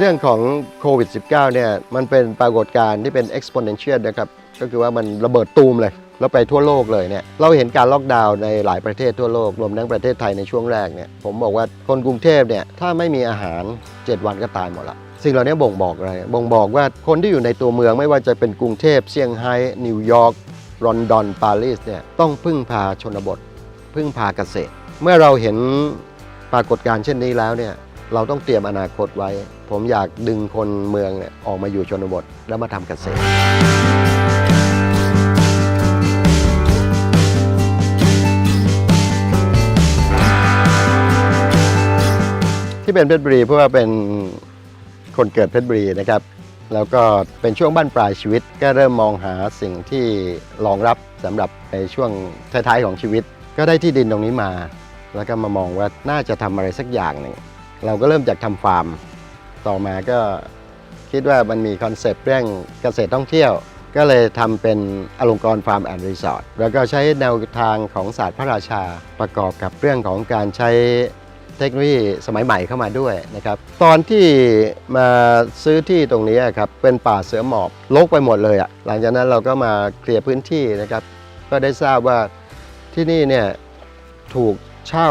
เรื่องของโควิด -19 เนี่ยมันเป็นปรากฏการณ์ที่เป็น exponential นะครับก็คือว่ามันระเบิดตูมเลยแล้วไปทั่วโลกเลยเนี่ยเราเห็นการล็อกดาวน์ในหลายประเทศทั่วโลกรวมทั้งประเทศไทยในช่วงแรกเนี่ยผมบอกว่าคนกรุงเทพเนี่ยถ้าไม่มีอาหาร 7 วันก็ตายหมดละสิ่งเหล่านี้บ่งบอกอะไรบ่งบอกว่าคนที่อยู่ในตัวเมืองไม่ว่าจะเป็นกรุงเทพเซี่ยงไฮ้นิวยอร์กลอนดอนปารีสเนี่ยต้องพึ่งพาชนบท พึ่งพาเกษตร เมื่อเราเห็นปรากฏการณ์เช่นนี้แล้วเนี่ย เราต้องเตรียมอนาคตไว้ ผมอยากดึงคนเมืองเนี่ยออกมาอยู่ชนบทแล้วมาทำเกษตร ที่เป็นเพชรบุรีเพราะว่าเป็นคนเกิดเพชรบุรีนะครับ แล้วก็เป็นช่วงบั้นปลายชีวิต ก็เริ่มมองหาสิ่งที่รองรับสำหรับในช่วงท้ายๆของชีวิต ก็ได้ที่ดินตรงนี้มา แล้วก็มามองว่าน่าจะทำอะไรสักอย่างหนึ่ง เราก็เริ่มจากทำฟาร์ม ต่อมาก็คิดว่ามันมีคอนเซปต์เรื่องเกษตรท่องเที่ยว ก็เลยทำเป็นอลงกรณ์ฟาร์มแอนด์รีสอร์ทแล้วก็ใช้แนวทางของศาสตร์พระราชาประกอบกับเรื่องของการใช้เทคโนโลยีสมัยใหม่เข้ามาด้วยนะครับ ตอนที่มาซื้อที่ตรงนี้ครับเป็นป่าเสือหมอบรกไปหมดเลยอะ่ะหลังจากนั้นเราก็มาเคลียร์พื้นที่นะครับ ก็ได้ทราบว่าที่นี่เนี่ยถูกเช่า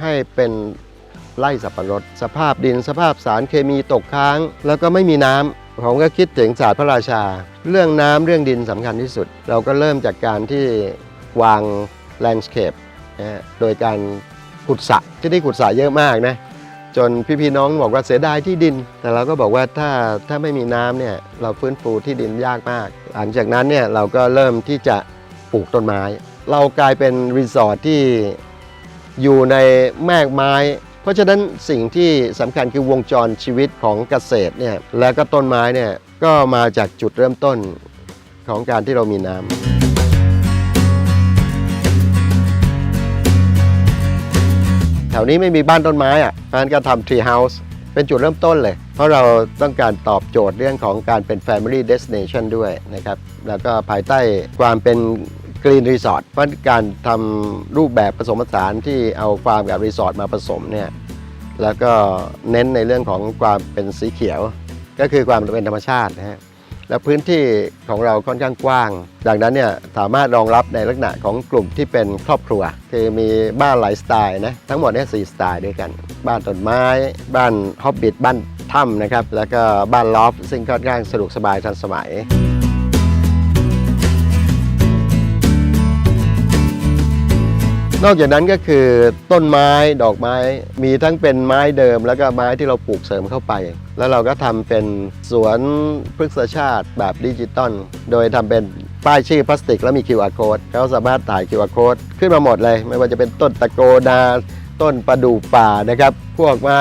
ให้เป็น ไร่สับปะรด สภาพดินสภาพสารเคมีตกค้าง แล้วก็ไม่มีน้ำผมก็คิดถึงศาสตร์พระราชา เรื่องน้ำเรื่องดินสำคัญที่สุด เราก็เริ่มจากการที่วางแลนด์สเคปนะโดยการขุดสระที่นี่ขุดสระเยอะมากนะจนพี่ๆน้องบอกว่าเสียดายที่ดิน แต่เราก็บอกว่าถ้าถ้าไม่มีน้ำเนี่ยเราฟื้นฟูที่ดินยากมาก หลังจากนั้นเนี่ยเราก็เริ่มที่จะปลูกต้นไม้ เรากลายเป็นรีสอร์ทที่อยู่ในแมกไม้ ราะฉะนั้นสิ่งที่สำคัญคือวงจรชีวิตของเกษตรเนี่ยและก็ต้นไม้เนี่ยก็มาจากจุดเริ่มต้นของการที่เรามีน้ำแถวนี้ไม่มีบ้านต้นไม้อะเพราะฉะนั้นก็ทำ tree house เป็นจุดเริ่มต้นเลย เพราะเราต้องการตอบโจทย์เรื่องของการเป็น family destination ด้วยนะครับ แล้วก็ภายใต้ความเป็น green resort เพราะการทำรูปแบบผสมผสานที่เอาฟาร์มกับรีสอร์ทมาผสมเนี่ยแล้วก็เน้นในเรื่องของความเป็นสีเขียว ก็คือความเป็นธรรมชาตินะฮะและพื้นที่ของเราค่อนข้างกว้าง ดังนั้นเนี่ยสามารถรองรับในลักษณะของกลุ่มที่เป็นครอบครัว คือมีบ้านหลายสไตล์นะทั้งหมดเนี่ยสสไตล์ด้วยกัน บ้านต้นไม้ บ้านฮอบบิทบ้านถ้ำนะครับแล้วก็บ้านลอฟซึ่งค่อนข้างสะดวกสบายทันสมัย นอกจากนั้นก็คือต้นไม้ดอกไม้มีทั้งเป็นไม้เดิม แล้วก็ไม้ที่เราปลูกเสริมเข้าไป แล้วเราก็ทำเป็นสวนพฤกษชาติแบบดิจิตอลโดยทำเป็นป้ายชื่อพลาสติกแล้วมี QR code เขาสามารถถ่าย QR code ขึ้นมาหมดเลย ไม่ว่าจะเป็นต้นตะโกนาต้นประดู่ป่านะครับ พวกไม้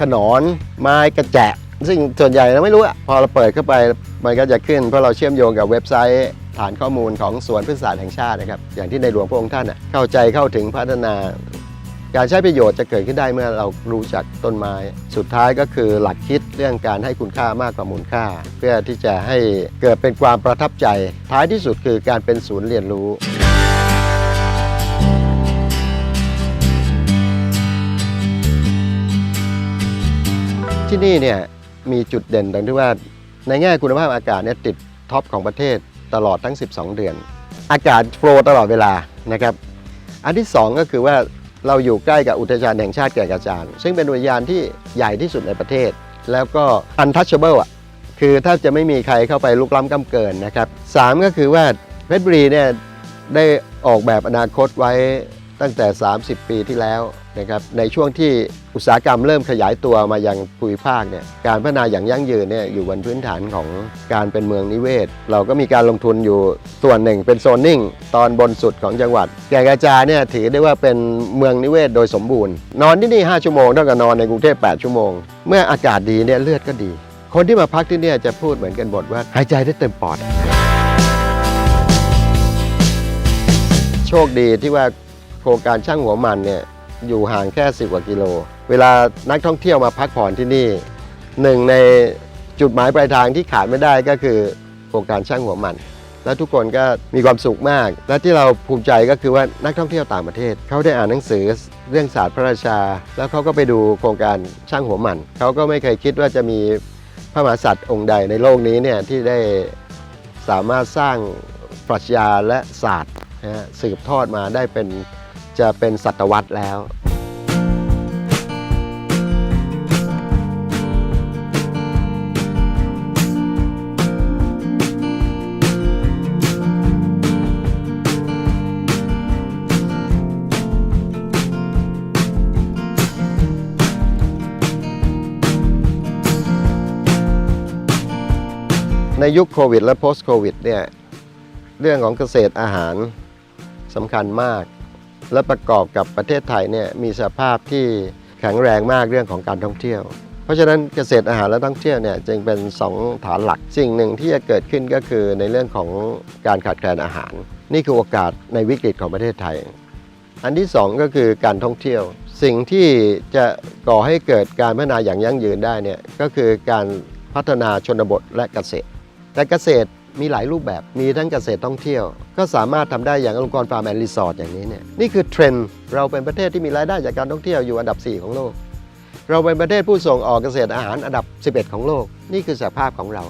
ขนอน ไม้กระแจะซึ่งส่วนใหญ่เราไม่รู้อะพอเราเปิดเข้าไปมันก็จะขึ้นเพราะเราเชื่อมโยงกับเว็บไซต์ ฐานข้อมูลของสวนพฤกษศาสตร์แห่งชาตินะครับ อย่างที่ในหลวงพระองค์ท่านเข้าใจเข้าถึงพัฒนาการใช้ประโยชน์จะเกิดขึ้นได้เมื่อเรารู้จักต้นไม้ สุดท้ายก็คือหลักคิดเรื่องการให้คุณค่ามากกว่ามูลค่า เพื่อที่จะให้เกิดเป็นความประทับใจ ท้ายที่สุดคือการเป็นศูนย์เรียนรู้ที่นี่เนี่ยมีจุดเด่นตรงที่ว่าในแง่คุณภาพอากาศเนี่ยติดท็อปของประเทศ ตลอดทั้ง 12 เดือน อากาศโฟลตลอดเวลานะครับ อันที่ 2 ก็คือว่าเราอยู่ใกล้กับอุทยานแห่งชาติแก่งกระจานซึ่งเป็นอุทยานที่ใหญ่ที่สุดในประเทศ แล้วก็ untouchable อะคือถ้าจะไม่มีใครเข้าไปลุกล้ำก้ำเกินนะครับสามก็คือว่าเพชรบุรีเนี่ยได้ออกแบบอนาคตไว้ ตั้งแต่ 30 ปีที่แล้วนะครับในช่วงที่อุตสาหกรรมเริ่มขยายตัวมายังภูมิภาคเนี่ยการพัฒนาอย่างยั่งยืนเนี่ยอยู่บนพื้นฐานของการเป็นเมืองนิเวศ เราก็มีการลงทุนอยู่ส่วนหนึ่งเป็นโซนนิ่ง ตอนบนสุดของจังหวัด แก่งกระจาเนี่ยถือได้ว่าเป็นเมืองนิเวศโดยสมบูรณ์ นอนที่นี่ 5 ชั่วโมงเท่ากับนอนในกรุงเทพ8ชั่วโมง เมื่ออากาศดีเนี่ยเลือดก็ดี คนที่มาพักที่นี่จะพูดเหมือนกันหมดว่าหายใจได้เต็มปอด โชคดีที่ว่า ครงการช่างหัวมันเนี่ยอยู่ห่างแค่ 10 กว่ากิโล เวลานักท่องเที่ยวมาพักผ่อนที่นี่หนึ่งในจุดหมายปลายทางที่ขาดไม่ได้ก็คือโครงการช่างหัวมัน และทุกคนก็มีความสุขมาก และที่เราภูมิใจก็คือว่านักท่องเที่ยวต่างประเทศ เขาได้อ่านหนังสือเรื่องศาสตร์พระราชา แล้วเขาก็ไปดูโครงการช่างหัวหมัน เขาก็ไม่เคยคิดว่าจะมีพระมหากษัตริย์องค์ใดในโลกนี้เนี่ยที่ได้สามารถสร้างปรัชญาและศาสตร์นะฮะสืบทอดมาได้เป็น จะเป็นศตวรรษแล้ว ในยุคโควิดและ post โควิดเนี่ยเรื่องของเกษตรอาหารสำคัญมาก และประกอบกับประเทศไทยเนี่ยมีสภาพที่แข็งแรงมากเรื่องของการท่องเที่ยว เพราะฉะนั้นเกษตรอาหารและท่องเที่ยวเนี่ยจึงเป็น 2 ฐานหลัก สิ่งหนึ่งที่จะเกิดขึ้นก็คือในเรื่องของการขาดแคลนอาหาร นี่คือโอกาสในวิกฤตของประเทศไทย อันที่ 2 ก็คือการท่องเที่ยว สิ่งที่จะก่อให้เกิดการพัฒนาอย่างยั่งยืนได้เนี่ยก็คือการพัฒนาชนบทและเกษตร แต่เกษตร มีหลายรูปแบบ มีทั้งเกษตรท่องเที่ยว ก็สามารถทำได้อย่างองค์กรฟาร์มแอนด์รีสอร์ทอย่างนี้เนี่ยนี่คือเทรนด์เราเป็นประเทศที่มีรายได้จากการท่องเที่ยวอยู่อันดับ 4 ของโลก เราเป็นประเทศผู้ส่งออกเกษตรอาหารอันดับ 11 ของโลก นี่คือสภาพของเรา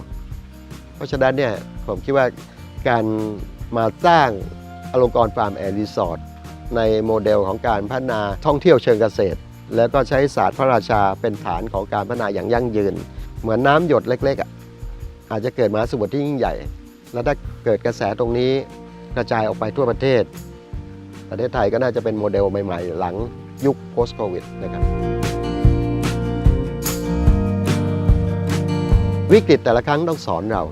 เพราะฉะนั้นเนี่ยผมคิดว่าการมาสร้างอลงกรฟาร์มแอนด์รีสอร์ทในโมเดลของการพัฒนาท่องเที่ยวเชิงเกษตร แล้วก็ใช้ศาสตร์พระราชาเป็นฐานของการพัฒนาอย่างยั่งยืน เหมือนน้ำหยดเล็กๆ อาจจะเกิดมหาสมุทรที่ยิ่งใหญ่ แล้วถ้าเกิดกระแสตรงนี้กระจายออกไปทั่วประเทศ ประเทศไทยก็น่าจะเป็นโมเดลใหม่ ๆ หลังยุค post covid นะครับวิกฤตแต่ละครั้งต้องสอนเรา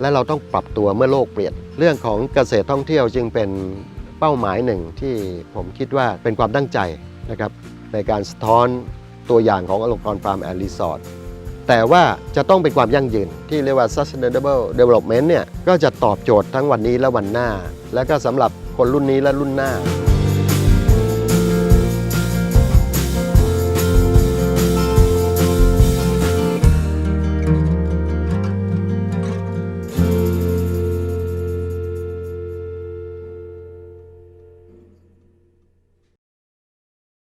และเราต้องปรับตัวเมื่อโลกเปลี่ยน เรื่องของเกษตรท่องเที่ยวจึงเป็นเป้าหมายหนึ่งที่ผมคิดว่าเป็นความตั้งใจนะครับในการสะท้อนตัวอย่างของอลงกรฟาร์มแอนด์รีสอร์ท แต่ว่าจะต้องเป็นความยั่งยืนที่เรียกว่า sustainable development เนี่ยก็จะตอบโจทย์ทั้งวันนี้และวันหน้า และก็สำหรับคนรุ่นนี้และรุ่นหน้า